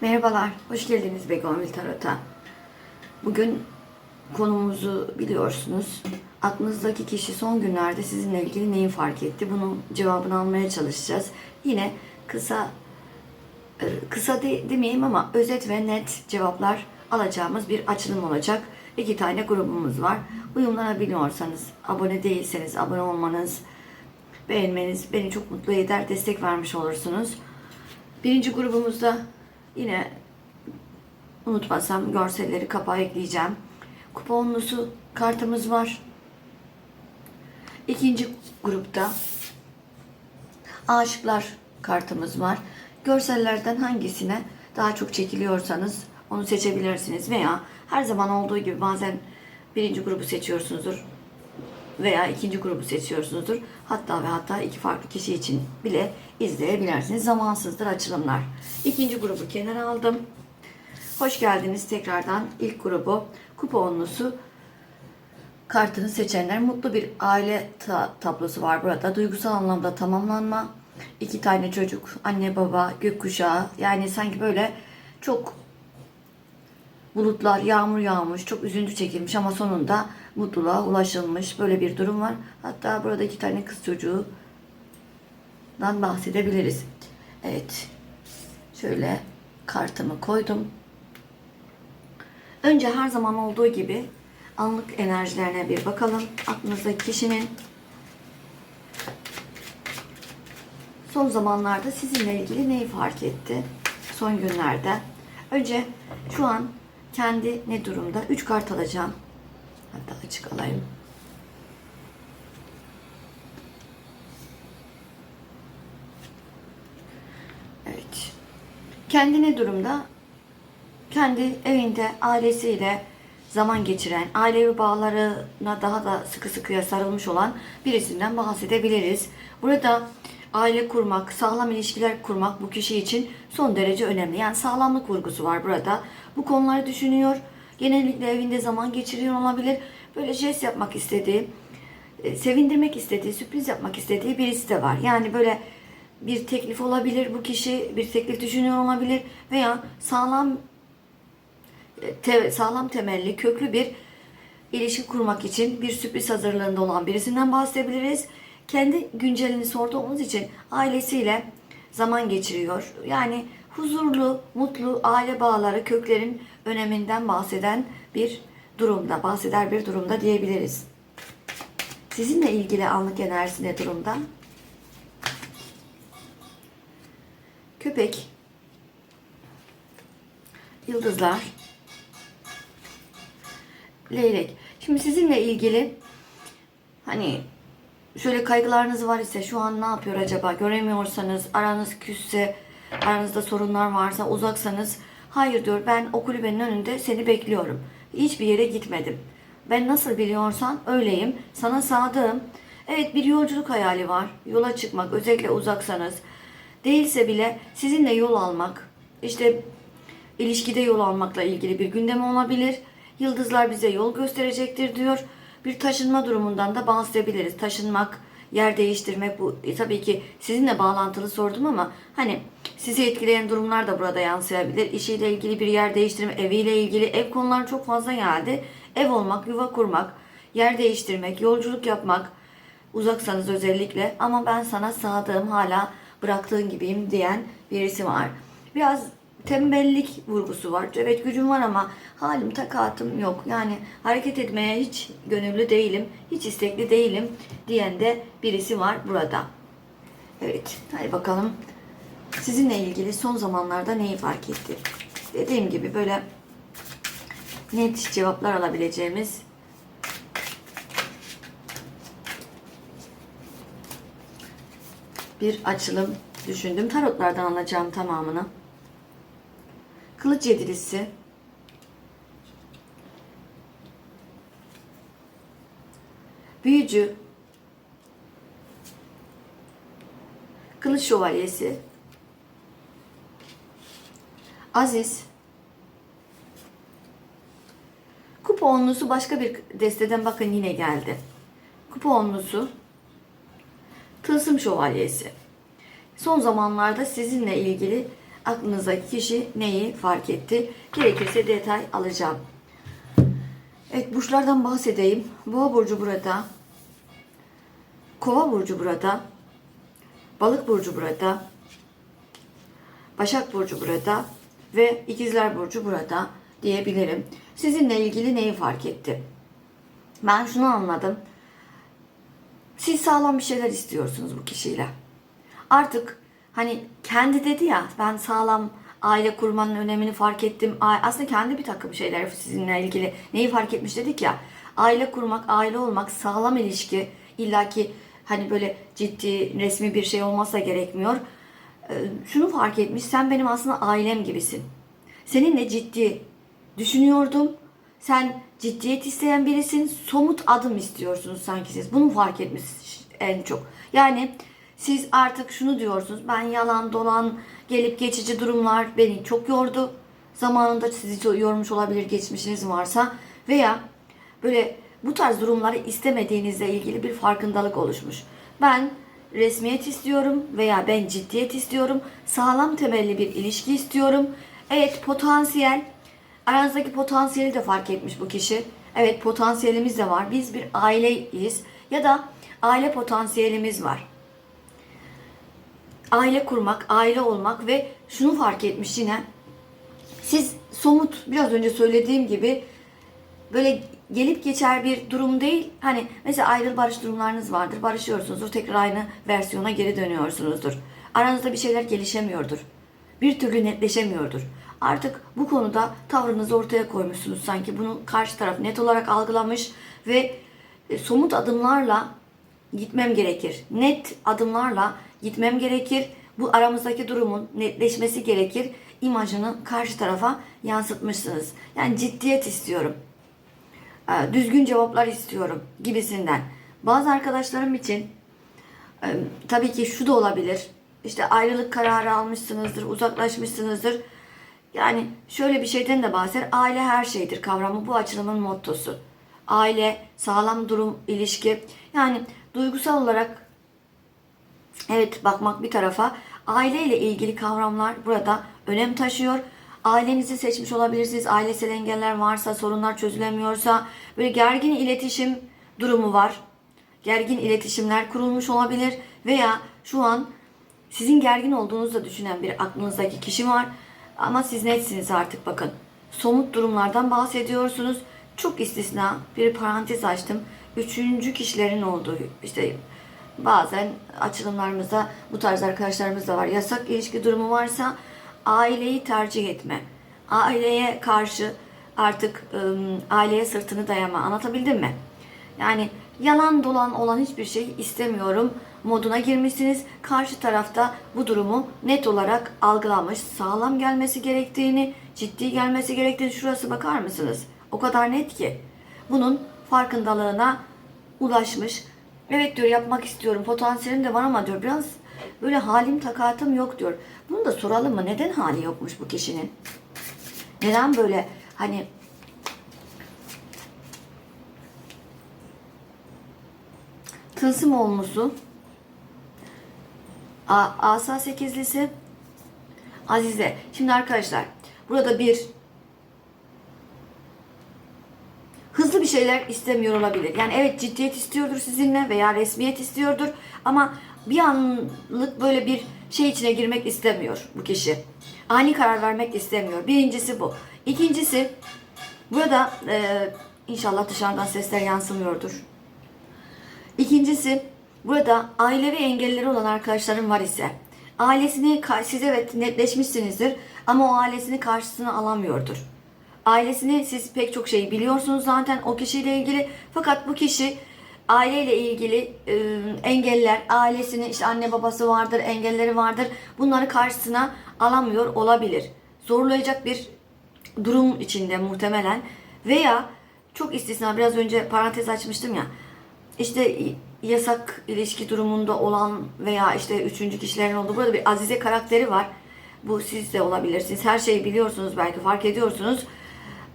Merhabalar, hoş geldiniz Begonvil Tarot'a. Bugün konumuzu biliyorsunuz. Aklınızdaki kişi son günlerde sizinle ilgili neyi fark etti? Bunun cevabını almaya çalışacağız. Yine kısa, e, kısa de, demeyeyim ama özet ve net cevaplar alacağımız bir açılım olacak. İki tane grubumuz var. Uyumlanabiliyorsanız, abone değilseniz abone olmanız, beğenmeniz beni çok mutlu eder, destek vermiş olursunuz. Birinci grubumuzda yine unutmasam görselleri kapağa ekleyeceğim. Kuponlusu kartımız var. İkinci grupta aşıklar kartımız var. Görsellerden hangisine daha çok çekiliyorsanız onu seçebilirsiniz veya her zaman olduğu gibi bazen birinci grubu seçiyorsunuzdur veya ikinci grubu seçiyorsunuzdur. Hatta ve hatta iki farklı kişi için bile izleyebilirsiniz. Zamansızdır açılımlar. İkinci grubu kenara aldım. Hoş geldiniz tekrardan ilk grubu kuponlusu kartını seçenler mutlu bir aile ta- tablosu var burada. Duygusal anlamda tamamlanma. iki tane çocuk, anne baba, gökkuşağı. Yani sanki böyle çok bulutlar, yağmur yağmış, çok üzüntü çekilmiş ama sonunda mutluluğa ulaşılmış. Böyle bir durum var. Hatta burada iki tane kız çocuğundan bahsedebiliriz. Evet. Şöyle kartımı koydum. Önce her zaman olduğu gibi anlık enerjilerine bir bakalım. Aklınızdaki kişinin son zamanlarda sizinle ilgili neyi fark etti? Son günlerde. Önce şu an kendi ne durumda? 3 kart alacağım. Hatta açık alayım. Evet. Kendi ne durumda? Kendi evinde ailesiyle zaman geçiren, ailevi bağlarına daha da sıkı sıkıya sarılmış olan birisinden bahsedebiliriz. Burada aile kurmak, sağlam ilişkiler kurmak bu kişi için son derece önemli. Yani sağlamlık vurgusu var burada. Bu konuları düşünüyor. Genellikle evinde zaman geçiriyor olabilir. Böyle jest yapmak istediği, e, sevindirmek istediği, sürpriz yapmak istediği birisi de var. Yani böyle bir teklif olabilir bu kişi, bir teklif düşünüyor olabilir veya sağlam te- sağlam temelli, köklü bir ilişki kurmak için bir sürpriz hazırlığında olan birisinden bahsedebiliriz. Kendi güncelini sorduğumuz için ailesiyle zaman geçiriyor. Yani huzurlu, mutlu aile bağları, köklerin öneminden bahseden bir durumda, bahseder bir durumda diyebiliriz. Sizinle ilgili anlık enerjisi ne durumda? Köpek, yıldızlar, leylek. Şimdi sizinle ilgili hani şöyle kaygılarınız var ise şu an ne yapıyor acaba göremiyorsanız aranız küsse aranızda sorunlar varsa uzaksanız hayır diyor ben o kulübenin önünde seni bekliyorum. Hiçbir yere gitmedim. Ben nasıl biliyorsan öyleyim. Sana sadığım. Evet bir yolculuk hayali var. Yola çıkmak özellikle uzaksanız. Değilse bile sizinle yol almak. işte ilişkide yol almakla ilgili bir gündem olabilir. Yıldızlar bize yol gösterecektir diyor. Bir taşınma durumundan da bahsedebiliriz. Taşınmak, yer değiştirmek bu e, tabii ki sizinle bağlantılı sordum ama hani sizi etkileyen durumlar da burada yansıyabilir. İşiyle ilgili bir yer değiştirme, eviyle ilgili ev konuları çok fazla geldi. Ev olmak, yuva kurmak, yer değiştirmek, yolculuk yapmak, uzaksanız özellikle ama ben sana sadığım hala bıraktığın gibiyim diyen birisi var. Biraz tembellik vurgusu var. Evet gücüm var ama halim takatım yok. Yani hareket etmeye hiç gönüllü değilim, hiç istekli değilim diyen de birisi var burada. Evet, hadi bakalım. Sizinle ilgili son zamanlarda neyi fark etti? Dediğim gibi böyle net cevaplar alabileceğimiz bir açılım düşündüm. Tarotlardan alacağım tamamını. Kılıç yedilisi. Büyücü. Kılıç şövalyesi. Aziz. Kupa onlusu başka bir desteden bakın yine geldi. Kupa onlusu. Tılsım şövalyesi. Son zamanlarda sizinle ilgili aklınızdaki kişi neyi fark etti? Gerekirse detay alacağım. Evet burçlardan bahsedeyim. Boğa burcu burada. Kova burcu burada. Balık burcu burada. Başak burcu burada ve ikizler burcu burada diyebilirim. Sizinle ilgili neyi fark etti? Ben şunu anladım. Siz sağlam bir şeyler istiyorsunuz bu kişiyle. Artık hani kendi dedi ya ben sağlam aile kurmanın önemini fark ettim. Aslında kendi bir takım şeyler sizinle ilgili neyi fark etmiş dedik ya. Aile kurmak, aile olmak, sağlam ilişki illaki hani böyle ciddi resmi bir şey olmasa gerekmiyor. Ee, Şunu fark etmiş sen benim aslında ailem gibisin. Seninle ciddi düşünüyordum. Sen ciddiyet isteyen birisin. Somut adım istiyorsunuz sanki siz. Bunu fark etmiş en çok. Yani siz artık şunu diyorsunuz. Ben yalan dolan gelip geçici durumlar beni çok yordu. Zamanında sizi yormuş olabilir geçmişiniz varsa. Veya böyle bu tarz durumları istemediğinizle ilgili bir farkındalık oluşmuş. Ben resmiyet istiyorum veya ben ciddiyet istiyorum. Sağlam temelli bir ilişki istiyorum. Evet potansiyel Aranızdaki potansiyeli de fark etmiş bu kişi. Evet potansiyelimiz de var. Biz bir aileyiz ya da aile potansiyelimiz var. Aile kurmak, aile olmak ve şunu fark etmiş yine. Siz somut biraz önce söylediğim gibi böyle gelip geçer bir durum değil. Hani mesela ayrıl barış durumlarınız vardır. Barışıyorsunuzdur. Tekrar aynı versiyona geri dönüyorsunuzdur. Aranızda bir şeyler gelişemiyordur. Bir türlü netleşemiyordur. Artık bu konuda tavrınızı ortaya koymuşsunuz sanki. Bunu karşı taraf net olarak algılamış ve e, somut adımlarla gitmem gerekir. Net adımlarla gitmem gerekir. Bu aramızdaki durumun netleşmesi gerekir. İmajını karşı tarafa yansıtmışsınız. Yani ciddiyet istiyorum. Ee, Düzgün cevaplar istiyorum gibisinden. Bazı arkadaşlarım için e, tabii ki şu da olabilir. İşte ayrılık kararı almışsınızdır, uzaklaşmışsınızdır. Yani şöyle bir şeyden de bahseder. Aile her şeydir kavramı bu açılımın mottosu. Aile, sağlam durum, ilişki. Yani duygusal olarak evet bakmak bir tarafa aile ile ilgili kavramlar burada önem taşıyor. Ailenizi seçmiş olabilirsiniz. Ailesel engeller varsa, sorunlar çözülemiyorsa, böyle gergin iletişim durumu var. Gergin iletişimler kurulmuş olabilir veya şu an sizin gergin olduğunuzu da düşünen bir aklınızdaki kişi var. Ama siz netsiniz artık bakın. Somut durumlardan bahsediyorsunuz. Çok istisna bir parantez açtım. Üçüncü kişilerin olduğu işte bazen açılımlarımızda bu tarz arkadaşlarımız da var. Yasak ilişki durumu varsa aileyi tercih etme. Aileye karşı artık aileye sırtını dayama. Anlatabildim mi? Yani yalan dolan olan hiçbir şey istemiyorum moduna girmişsiniz. Karşı tarafta bu durumu net olarak algılamış. Sağlam gelmesi gerektiğini, ciddi gelmesi gerektiğini şurası bakar mısınız? O kadar net ki. Bunun farkındalığına ulaşmış. Evet diyor yapmak istiyorum. Potansiyelim de var ama diyor biraz böyle halim takatım yok diyor. Bunu da soralım mı? Neden hali yokmuş bu kişinin? Neden böyle hani tılsım olmusu A, Asa sekizlisi Azize. Şimdi arkadaşlar burada bir hızlı bir şeyler istemiyor olabilir. Yani evet ciddiyet istiyordur sizinle veya resmiyet istiyordur ama bir anlık böyle bir şey içine girmek istemiyor bu kişi. Ani karar vermek istemiyor. Birincisi bu. İkincisi burada e, inşallah dışarıdan sesler yansımıyordur. İkincisi burada ailevi engelleri olan arkadaşlarım var ise ailesini siz evet netleşmişsinizdir ama o ailesini karşısına alamıyordur. Ailesini siz pek çok şeyi biliyorsunuz zaten o kişiyle ilgili fakat bu kişi aileyle ilgili e, engeller, ailesini işte anne babası vardır, engelleri vardır. Bunları karşısına alamıyor olabilir. Zorlayacak bir durum içinde muhtemelen veya çok istisna biraz önce parantez açmıştım ya. İşte yasak ilişki durumunda olan veya işte üçüncü kişilerin olduğu burada bir Azize karakteri var. Bu siz de olabilirsiniz. Her şeyi biliyorsunuz belki fark ediyorsunuz.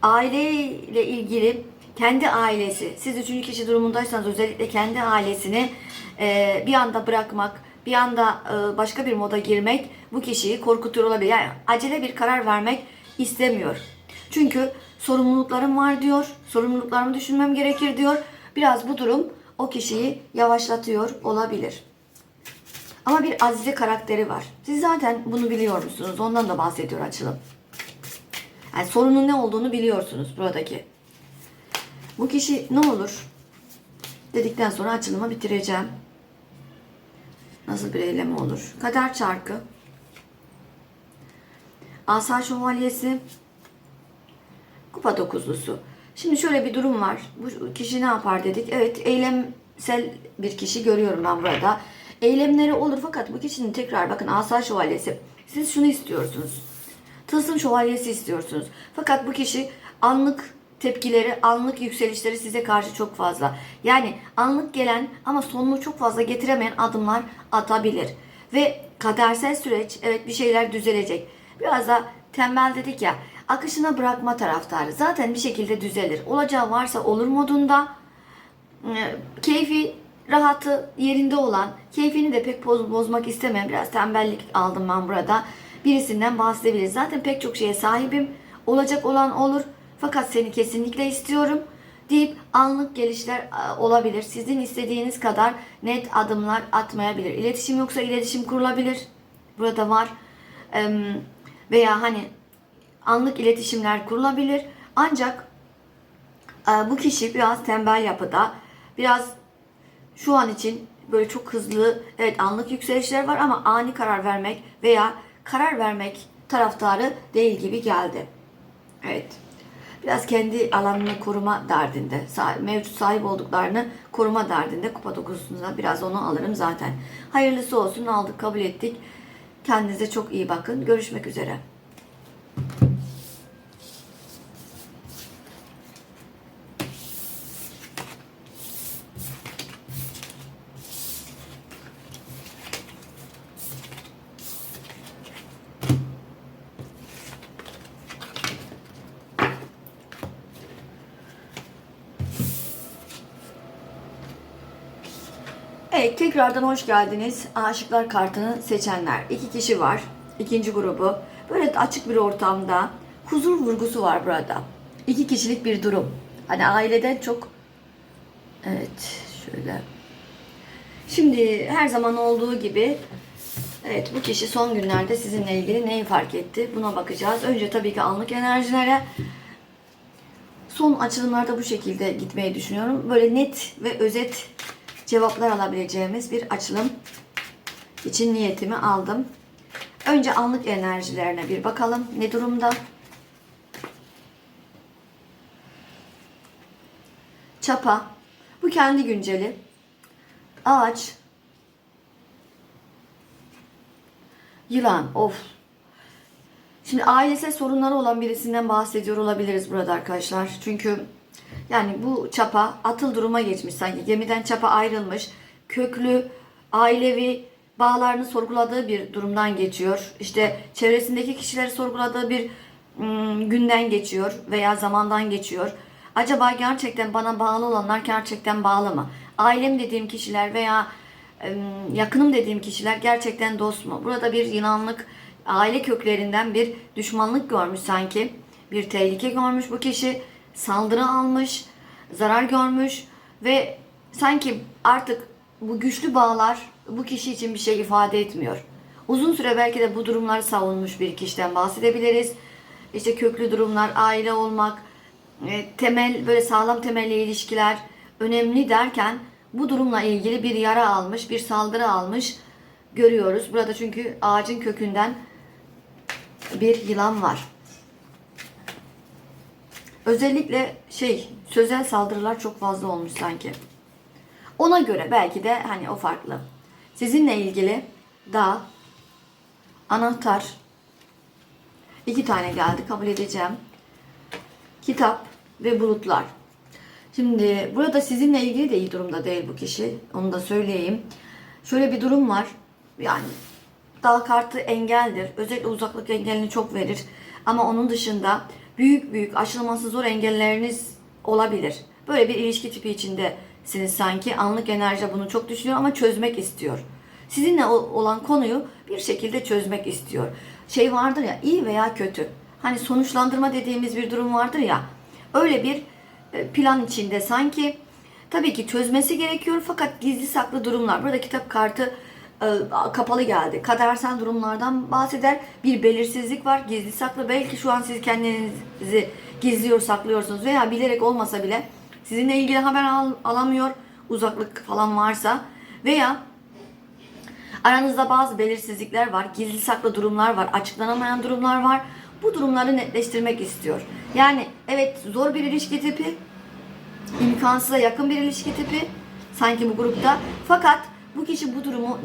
Aileyle ilgili kendi ailesi, siz üçüncü kişi durumundaysanız özellikle kendi ailesini e, bir anda bırakmak, bir anda e, başka bir moda girmek bu kişiyi korkutuyor olabilir. Yani acele bir karar vermek istemiyor. Çünkü sorumluluklarım var diyor. Sorumluluklarımı düşünmem gerekir diyor. Biraz bu durum o kişiyi yavaşlatıyor olabilir. Ama bir azize karakteri var. Siz zaten bunu biliyor musunuz? Ondan da bahsediyor açılım. Yani sorunun ne olduğunu biliyorsunuz buradaki. Bu kişi ne olur? Dedikten sonra açılımı bitireceğim. Nasıl bir eylem olur? Kader çarkı. Asa şövalyesi. Kupa dokuzlusu. Şimdi şöyle bir durum var. Bu kişi ne yapar dedik. Evet eylemsel bir kişi görüyorum ben burada. Eylemleri olur fakat bu kişinin tekrar bakın asa şövalyesi. Siz şunu istiyorsunuz. Tılsım şövalyesi istiyorsunuz. Fakat bu kişi anlık tepkileri, anlık yükselişleri size karşı çok fazla. Yani anlık gelen ama sonunu çok fazla getiremeyen adımlar atabilir. Ve kadersel süreç evet bir şeyler düzelecek. Biraz da tembel dedik ya akışına bırakma taraftarı. Zaten bir şekilde düzelir. Olacağı varsa olur modunda. Ee, Keyfi rahatı yerinde olan, keyfini de pek boz, bozmak istemeyen biraz tembellik aldım ben burada. Birisinden bahsedebiliriz. Zaten pek çok şeye sahibim. Olacak olan olur. Fakat seni kesinlikle istiyorum deyip anlık gelişler e, olabilir. Sizin istediğiniz kadar net adımlar atmayabilir. İletişim yoksa iletişim kurulabilir. Burada var. Veya hani anlık iletişimler kurulabilir. Ancak e, bu kişi biraz tembel yapıda. Biraz şu an için böyle çok hızlı evet anlık yükselişler var ama ani karar vermek veya karar vermek taraftarı değil gibi geldi. Evet. Biraz kendi alanını koruma derdinde, mevcut sahip olduklarını koruma derdinde kupa dokuzusunda biraz onu alırım zaten. Hayırlısı olsun aldık kabul ettik. Kendinize çok iyi bakın. Görüşmek üzere. Evet tekrardan hoş geldiniz. Aşıklar kartını seçenler. İki kişi var. İkinci grubu. Böyle açık bir ortamda huzur vurgusu var burada. İki kişilik bir durum. Hani aileden çok Evet şöyle. Şimdi her zaman olduğu gibi Evet bu kişi son günlerde sizinle ilgili neyi fark etti? Buna bakacağız. Önce tabii ki anlık enerjilere. Son açılımlarda bu şekilde gitmeyi düşünüyorum. Böyle net ve özet cevaplar alabileceğimiz bir açılım için niyetimi aldım. Önce anlık enerjilerine bir bakalım. Ne durumda? Çapa. Bu kendi günceli. Ağaç. Yılan. Of. Şimdi ailesel sorunları olan birisinden bahsediyor olabiliriz burada arkadaşlar. Çünkü yani bu çapa atıl duruma geçmiş sanki. Gemiden çapa ayrılmış. Köklü, ailevi bağlarını sorguladığı bir durumdan geçiyor. İşte çevresindeki kişileri sorguladığı bir ım, günden geçiyor veya zamandan geçiyor. Acaba gerçekten bana bağlı olanlar gerçekten bağlı mı? Ailem dediğim kişiler veya ım, yakınım dediğim kişiler gerçekten dost mu? Burada bir yılanlık, aile köklerinden bir düşmanlık görmüş sanki. Bir tehlike görmüş bu kişi. Saldırı almış, zarar görmüş ve sanki artık bu güçlü bağlar bu kişi için bir şey ifade etmiyor. Uzun süre belki de bu durumları savunmuş bir kişiden bahsedebiliriz. İşte köklü durumlar, aile olmak, e, temel böyle sağlam temelli ilişkiler önemli derken bu durumla ilgili bir yara almış, bir saldırı almış görüyoruz. Burada çünkü ağacın kökünden bir yılan var. Özellikle şey sözel saldırılar çok fazla olmuş sanki. Ona göre belki de hani o farklı. Sizinle ilgili da anahtar iki tane geldi kabul edeceğim. Kitap ve bulutlar. Şimdi burada sizinle ilgili de iyi durumda değil bu kişi. Onu da söyleyeyim. Şöyle bir durum var. Yani dal kartı engeldir. Özellikle uzaklık engelini çok verir. Ama onun dışında büyük büyük aşılması zor engelleriniz olabilir. Böyle bir ilişki tipi içindesiniz sanki. Anlık enerji bunu çok düşünüyor ama çözmek istiyor. Sizinle olan konuyu bir şekilde çözmek istiyor. Şey vardır ya iyi veya kötü. Hani sonuçlandırma dediğimiz bir durum vardır ya. Öyle bir e, plan içinde sanki tabii ki çözmesi gerekiyor fakat gizli saklı durumlar. Burada kitap kartı kapalı geldi. Kadersel durumlardan bahseder. Bir belirsizlik var. Gizli saklı. Belki şu an siz kendinizi gizliyor, saklıyorsunuz veya bilerek olmasa bile sizinle ilgili haber al- alamıyor. Uzaklık falan varsa veya Aranızda bazı belirsizlikler var, gizli saklı durumlar var, açıklanamayan durumlar var. Bu durumları netleştirmek istiyor. Yani evet zor bir ilişki tipi, imkansıza yakın bir ilişki tipi sanki bu grupta. Fakat bu kişi bu durumu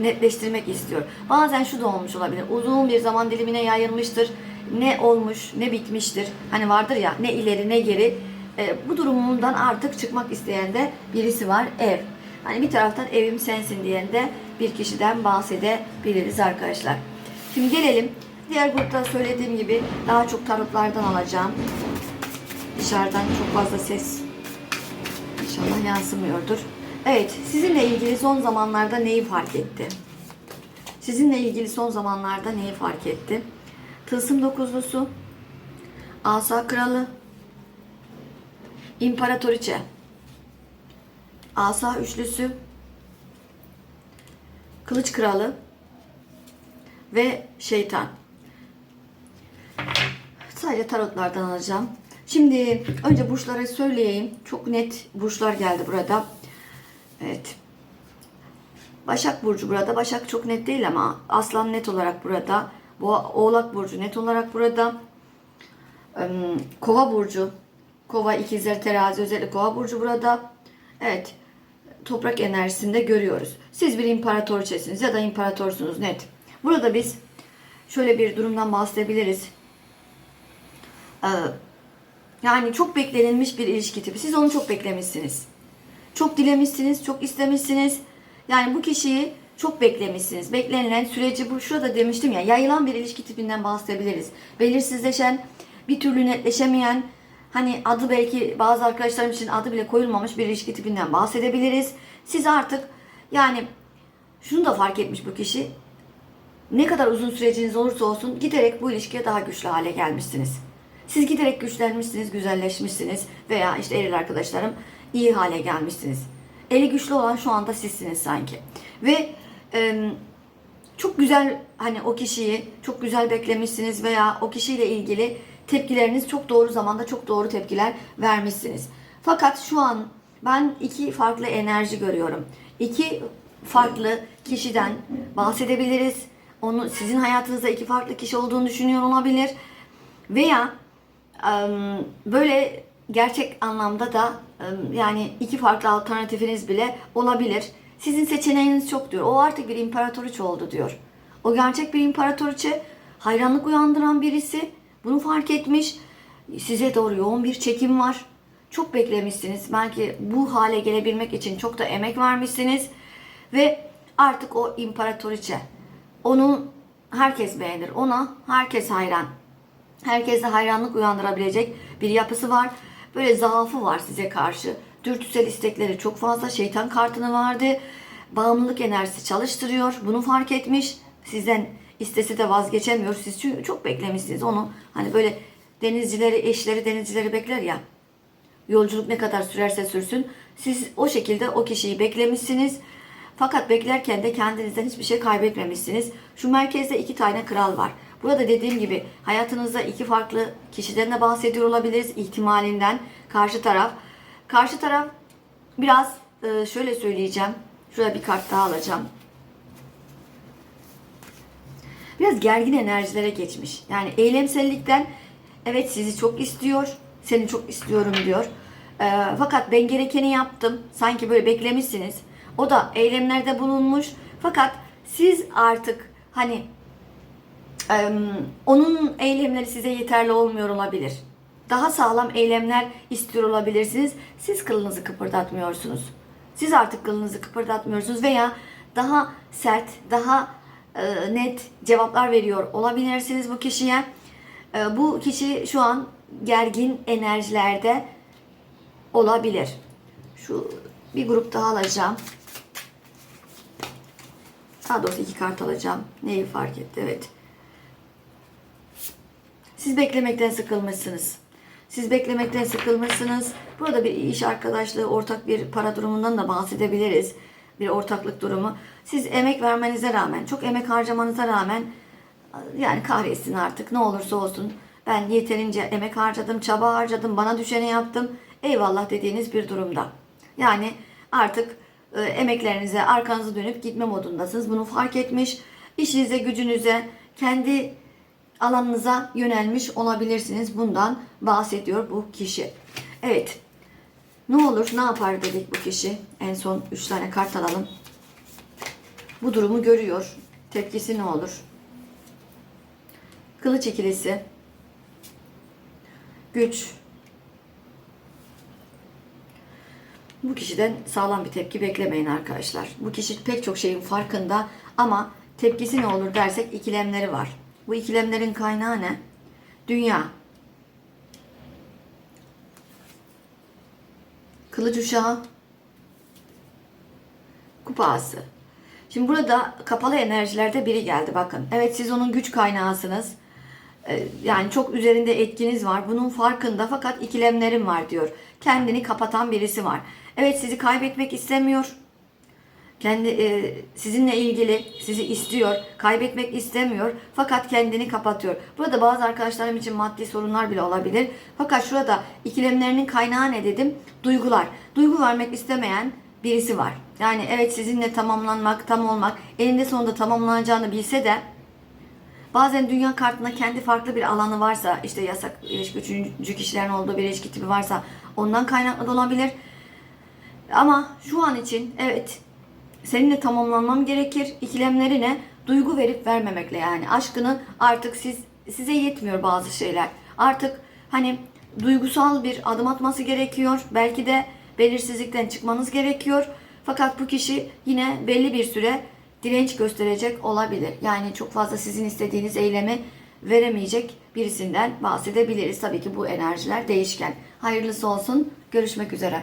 netleştirmek istiyor. Bazen şu da olmuş olabilir. Uzun bir zaman dilimine yayılmıştır. Ne olmuş, ne bitmiştir. Hani vardır ya ne ileri ne geri. E, bu durumundan artık çıkmak isteyen de birisi var. Ev. Hani bir taraftan evim sensin diyen de bir kişiden bahsedebiliriz arkadaşlar. Şimdi gelelim. Diğer grupta söylediğim gibi daha çok tarotlardan alacağım. Dışarıdan çok fazla ses İnşallah yansımıyordur. Evet, sizinle ilgili son zamanlarda neyi fark etti? Sizinle ilgili son zamanlarda neyi fark etti? Tılsım dokuzlusu, Asa kralı, İmparatoriçe, Asa üçlüsü, Kılıç kralı ve şeytan. Sadece tarotlardan alacağım. Şimdi önce burçları söyleyeyim. Çok net burçlar geldi burada. Evet. Başak Burcu burada. Başak çok net değil ama Aslan net olarak burada. Boğa, Oğlak Burcu net olarak burada. Kova Burcu. Kova, ikizler, terazi özellikle Kova Burcu burada. Evet. Toprak enerjisinde görüyoruz. Siz bir imparatoriçesiniz ya da imparatorsunuz net. Burada biz şöyle bir durumdan bahsedebiliriz. Ee, yani çok beklenilmiş bir ilişki tipi. Siz onu çok beklemişsiniz. Çok dilemişsiniz, çok istemişsiniz. Yani bu kişiyi çok beklemişsiniz. Beklenilen süreci bu şurada demiştim ya yayılan bir ilişki tipinden bahsedebiliriz. Belirsizleşen, bir türlü netleşemeyen, hani adı belki bazı arkadaşlarım için adı bile koyulmamış bir ilişki tipinden bahsedebiliriz. Siz artık yani şunu da fark etmiş bu kişi. Ne kadar uzun süreciniz olursa olsun giderek bu ilişkiye daha güçlü hale gelmişsiniz. Siz giderek güçlenmişsiniz, güzelleşmişsiniz veya işte eril arkadaşlarım iyi hale gelmişsiniz. Eli güçlü olan şu anda sizsiniz sanki. Ve e, çok güzel hani o kişiyi çok güzel beklemişsiniz veya o kişiyle ilgili tepkileriniz çok doğru zamanda çok doğru tepkiler vermişsiniz. Fakat şu an ben iki farklı enerji görüyorum. İki farklı kişiden bahsedebiliriz. Onu sizin hayatınızda iki farklı kişi olduğunu düşünüyor olabilir. Veya böyle gerçek anlamda da yani iki farklı alternatifiniz bile olabilir. Sizin seçeneğiniz çok diyor. O artık bir imparatoriçe oldu diyor. O gerçek bir imparatoriçe, hayranlık uyandıran birisi. Bunu fark etmiş. Size doğru yoğun bir çekim var. Çok beklemişsiniz. Belki bu hale gelebilmek için çok da emek vermişsiniz. Ve artık o imparatoriçe. Onu herkes beğenir. Ona herkes hayran. Herkeste hayranlık uyandırabilecek bir yapısı var. Böyle zaafı var size karşı. Dürtüsel istekleri çok fazla. Şeytan kartını verdi. Bağımlılık enerjisi çalıştırıyor. Bunu fark etmiş. Sizden istese de vazgeçemiyor. Siz çünkü çok beklemişsiniz onu. Hani böyle denizcileri, eşleri denizcileri bekler ya. Yolculuk ne kadar sürerse sürsün. Siz o şekilde o kişiyi beklemişsiniz. Fakat beklerken de kendinizden hiçbir şey kaybetmemişsiniz. Şu merkezde iki tane kral var. Burada dediğim gibi hayatınızda iki farklı kişiden de bahsediyor olabiliriz ihtimalinden. Karşı taraf. Karşı taraf biraz e, şöyle söyleyeceğim. Şurada bir kart daha alacağım. Biraz gergin enerjilere geçmiş. Yani eylemsellikten evet sizi çok istiyor. Seni çok istiyorum diyor. E, fakat ben gerekeni yaptım. Sanki böyle beklemişsiniz. O da eylemlerde bulunmuş. Fakat siz artık hani onun eylemleri size yeterli olmuyor olabilir. Daha sağlam eylemler istiyor olabilirsiniz. Siz kılınızı kıpırdatmıyorsunuz. Siz artık kılınızı kıpırdatmıyorsunuz veya daha sert, daha e, net cevaplar veriyor olabilirsiniz bu kişiye. E, bu kişi şu an gergin enerjilerde olabilir. Şu bir grup daha alacağım. Daha doğrusu iki kart alacağım. Neyi fark etti? Evet. Siz beklemekten sıkılmışsınız. Siz beklemekten sıkılmışsınız. Burada bir iş arkadaşlığı, ortak bir para durumundan da bahsedebiliriz. Bir ortaklık durumu. Siz emek vermenize rağmen, çok emek harcamanıza rağmen yani kahretsin artık ne olursa olsun. Ben yeterince emek harcadım, çaba harcadım, bana düşeni yaptım. Eyvallah dediğiniz bir durumda. Yani artık e, emeklerinize arkanızı dönüp gitme modundasınız. Bunu fark etmiş. İşinize, gücünüze, kendi alanınıza yönelmiş olabilirsiniz. Bundan bahsediyor bu kişi. Evet. Ne olur, ne yapar dedik bu kişi. En son 3 tane kart alalım. Bu durumu görüyor. Tepkisi ne olur? Kılıç ikilisi. Güç. Bu kişiden sağlam bir tepki beklemeyin arkadaşlar. Bu kişi pek çok şeyin farkında ama tepkisi ne olur dersek ikilemleri var. Bu ikilemlerin kaynağı ne? Dünya. Kılıç uşağı. Kupası. Şimdi burada kapalı enerjilerde biri geldi bakın. Evet siz onun güç kaynağısınız. Ee, Yani çok üzerinde etkiniz var. Bunun farkında fakat ikilemlerim var diyor. Kendini kapatan birisi var. Evet sizi kaybetmek istemiyor. Kendi e, sizinle ilgili sizi istiyor, kaybetmek istemiyor fakat kendini kapatıyor. Burada bazı arkadaşlarım için maddi sorunlar bile olabilir. Fakat şurada ikilemlerinin kaynağı ne dedim? Duygular. Duygu vermek istemeyen birisi var. Yani evet sizinle tamamlanmak, tam olmak, elinde sonunda tamamlanacağını bilse de Bazen dünya kartında kendi farklı bir alanı varsa, işte yasak ilişki, üçüncü kişilerin olduğu bir ilişki tipi varsa ondan kaynaklı da olabilir. Ama şu an için evet seninle tamamlanmam gerekir. İkilemlerine duygu verip vermemekle yani aşkını artık siz size yetmiyor bazı şeyler. Artık hani duygusal bir adım atması gerekiyor. Belki de belirsizlikten çıkmanız gerekiyor. Fakat bu kişi yine belli bir süre direnç gösterecek olabilir. Yani çok fazla sizin istediğiniz eylemi veremeyecek birisinden bahsedebiliriz. Tabii ki bu enerjiler değişken. Hayırlısı olsun. Görüşmek üzere.